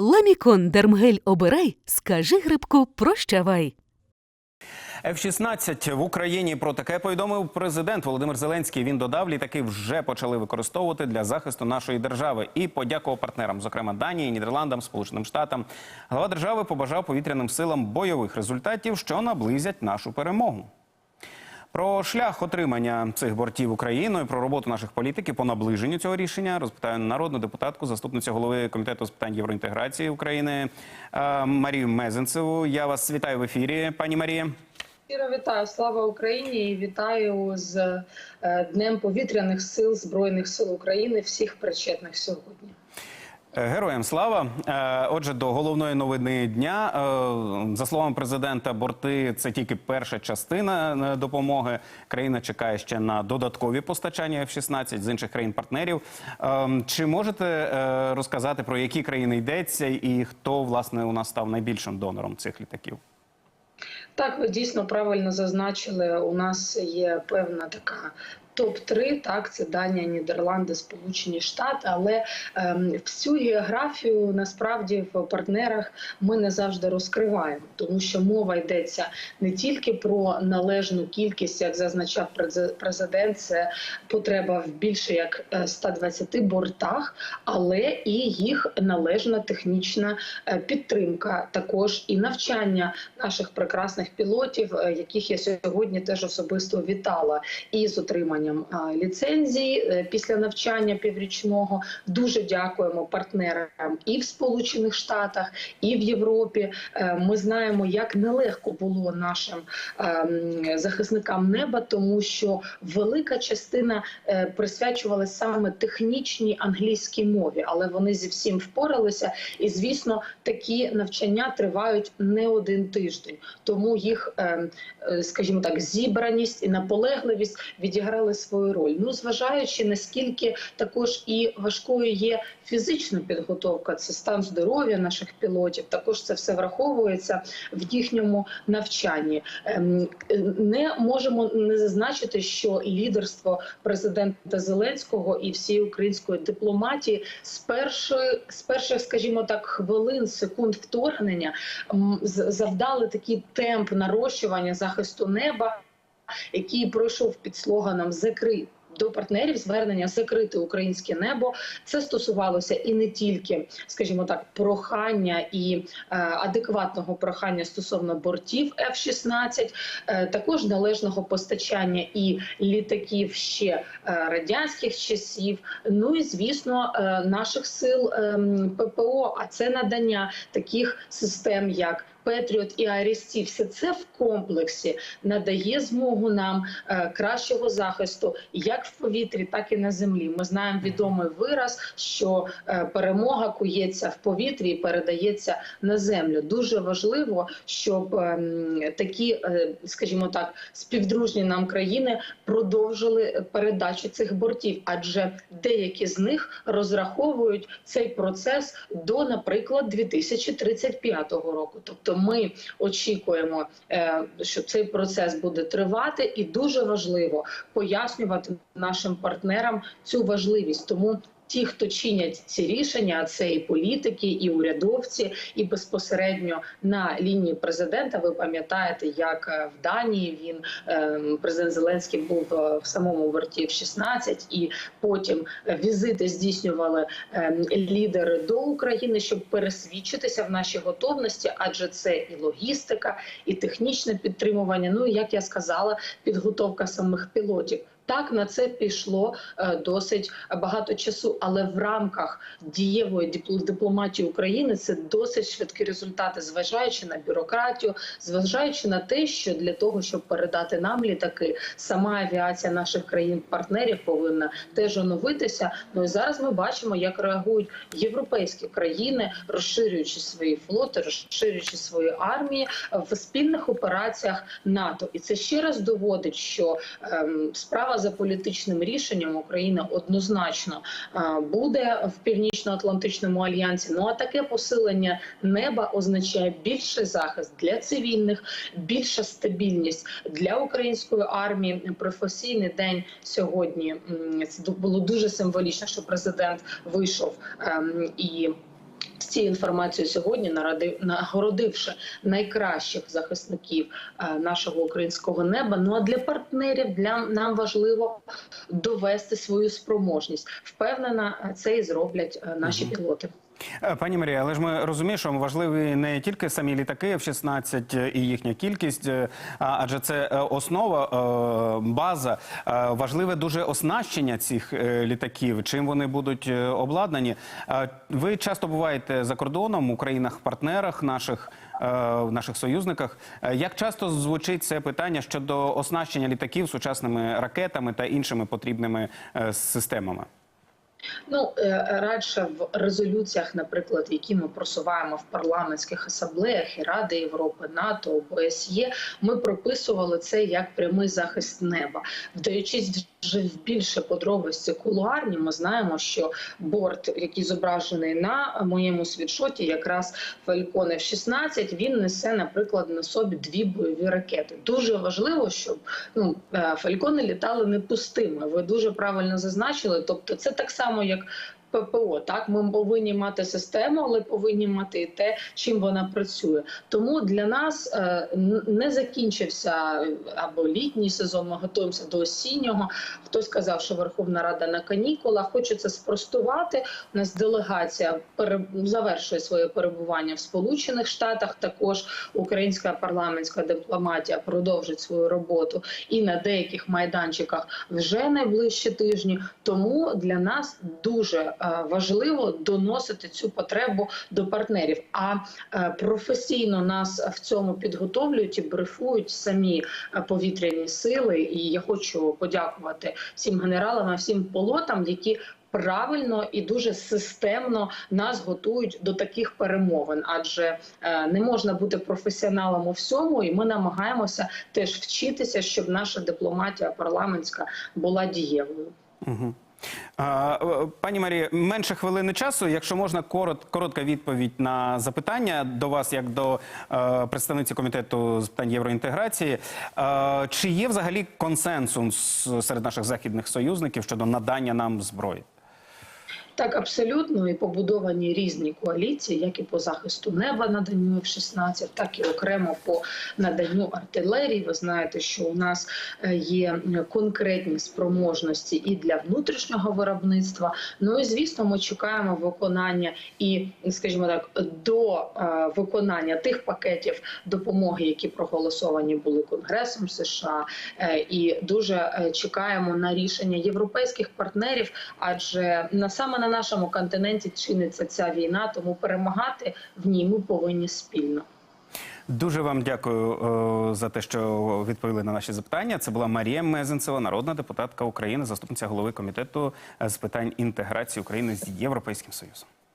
Ламікон Дермгель обирай, скажи грибку прощавай. F-16 в Україні про таке повідомив президент Володимир Зеленський. Він додав, літаки вже почали використовувати для захисту нашої держави і подякував партнерам, зокрема Данії, Нідерландам, Сполученим Штатам. Глава держави побажав повітряним силам бойових результатів, що наблизять нашу перемогу. Про шлях отримання цих бортів Україною, про роботу наших політиків по наближенню цього рішення розпитаю народну депутатку, заступницю голови комітету з питань євроінтеграції України е, Марію Мезенцеву. Я вас вітаю в ефірі, пані Марія. Щиро вітаю, слава Україні! і Вітаю з е, Днем повітряних сил Збройних сил України всіх причетних сьогодні. Е, Героям слава. Е, Отже, до головної новини дня. Е, За словами президента, борти це тільки перша частина допомоги. Країна чекає ще на додаткові постачання F-16 з інших країн-партнерів. Е, Чи можете розказати про які країни йдеться і хто власне у нас став найбільшим донором цих літаків? Так, ви дійсно правильно зазначили. У нас є певна така. Топ 3 так це Данія, Нідерланди, Сполучені Штати. Але ем, всю географію насправді в партнерах ми не завжди розкриваємо, тому що мова йдеться не тільки про належну кількість, як зазначав президент, це потреба в більше як е, 120 бортах, але і їх належна технічна е, підтримка, також і навчання наших прекрасних пілотів, е, яких я сьогодні теж особисто вітала, і з отриманням а, ліцензії е, після навчання піврічного. Дуже дякуємо партнерам і в Сполучених Штатах, і в Європі. Е, Ми знаємо, як нелегко було нашим ем, захисникам неба, тому що велика частина е, присвячувалася саме технічній англійській мові, але вони зі всім впоралися. І звісно, такі навчання тривають не один тиждень, тому їх, ем, скажімо так, зібраність і наполегливість відіграли свою роль. Ну, зважаючи наскільки також і важкою є фізична підготовка, це стан здоров'я наших пілотів. Також це все враховується в їхньому навчанні. Ем, Не можемо не зазначити, що лідерство президента Зеленського і всієї української дипломатії з першої з перших, скажімо так, хвилин секунд вторгнення завдали такий темп нарощування захисту неба, який пройшов під слоганом Закрий. До партнерів звернення закрити українське небо. Це стосувалося і не тільки, скажімо так, прохання і е, адекватного прохання стосовно бортів F-16, е, також належного постачання і літаків ще е, радянських часів. Ну і звісно, е, наших сил ем, ППО. А це надання таких систем, як Петріот і Арісті, все це в комплексі надає змогу нам е, кращого захисту як в повітрі, так і на землі. Ми знаємо відомий вираз, що е, перемога кується в повітрі і передається на землю. Дуже важливо, щоб ем, такі, е, скажімо так, співдружні нам країни продовжили передачу цих бортів, адже деякі з них розраховують цей процес до, наприклад, 2035 року. Тобто, ми очікуємо, е, що цей процес буде тривати, і дуже важливо пояснювати нашим партнерам цю важливість. Тому ті, хто чинять ці рішення, це і політики, і урядовці, і безпосередньо на лінії президента. Ви пам'ятаєте, як е, в Данії він е, президент Зеленський був е, в самому борті в 16 і потім візити здійснювали е, лідери до України, щоб пересвідчитися в нашій готовності, адже це і логістика, і технічне підтримування. Ну і як я сказала, підготовка самих пілотів. Так на це пішло е, досить багато часу, але в рамках дієвої дипломатії України це досить швидкі результати, зважаючи на бюрократію, зважаючи на те, що для того, щоб передати нам літаки, сама авіація наших країн-партнерів повинна теж оновитися. Ну і зараз ми бачимо, як реагують європейські країни, розширюючи свої флоти, розширюючи свої армії в спільних операціях НАТО. І це ще раз доводить, що ем, справа за політичним рішенням України однозначно е, буде в північно-атлантичному альянсі. Ну а таке посилення неба означає більший захист для цивільних, більша стабільність для української армії. Професійний день сьогодні це було дуже символічно, що президент вийшов ем, і з цією інформацією сьогодні нагородивши найкращих захисників е, нашого українського неба. Ну а для партнерів для нам важливо довести свою спроможність. Впевнена, е, це і зроблять е, наші пілоти. Е, Пані Марія, але ж ми розуміємо, що важливі не тільки самі літаки F-16 і їхня кількість, е, адже це е, основа, е, база. Е, Важливе дуже оснащення цих е, літаків, чим вони будуть е, обладнані. Е, Ви часто буваєте за кордоном у країнах-партнерах наших. е, наших союзниках Е, як часто звучить це питання щодо оснащення літаків сучасними ракетами та іншими потрібними е, системами? Ну е, радше в резолюціях, наприклад, які ми просуваємо в парламентських асамблеях і Ради Європи, НАТО, ОБСЄ, ми прописували це як прямий захист неба, вдаючись вже в більше подробиці кулуарні. Ми знаємо, що борт, який зображений на моєму світшоті, якраз Falcon F-16, він несе, наприклад, на собі дві бойові ракети. Дуже важливо, щоб ну е, фалькони літали не пустими. Ви дуже правильно зазначили. Тобто, це так само, як ППО. Так, ми повинні мати систему, але повинні мати те, чим вона працює. Тому для нас е, не закінчився е, або літній сезон. Ми готуємося до осіннього. Хтось сказав, що Верховна Рада на канікулах. Хочу це спростувати. У нас делегація завершує своє перебування в Сполучених Штатах. Також українська парламентська дипломатія продовжить свою роботу і на деяких майданчиках вже найближчі тижні. Тому для нас дуже важливо доносити цю потребу до партнерів. А е, професійно нас в цьому підготовлюють і брифують самі е, повітряні сили. І я хочу подякувати всім генералам, всім пілотам, які правильно і дуже системно нас готують до таких перемовин, адже е, не можна бути професіоналом у всьому, і ми намагаємося теж вчитися, щоб наша дипломатія парламентська була дієвою. Угу. Пані Марія, менше хвилини часу. Якщо можна, корот, коротка відповідь на запитання до вас, як до е, представниці комітету з питань євроінтеграції. Е, чи є взагалі консенсус серед наших західних союзників щодо надання нам зброї? Так, абсолютно, і побудовані різні коаліції, як і по захисту неба наданню F-16, так і окремо по наданню артилерії. Ви знаєте, що у нас е, є конкретні спроможності і для внутрішнього виробництва. Ну і звісно, ми чекаємо виконання і, скажімо так, до е, виконання тих пакетів допомоги, які проголосовані були Конгресом США, Е, і дуже чекаємо на рішення європейських партнерів, адже на саме на нашому континенті чиниться ця війна, тому перемагати в ній ми повинні спільно. Дуже вам дякую е, за те, що відповіли на наші запитання. Це була Марія Мезенцева, народна депутатка України, заступниця голови комітету з питань інтеграції України з Європейським Союзом.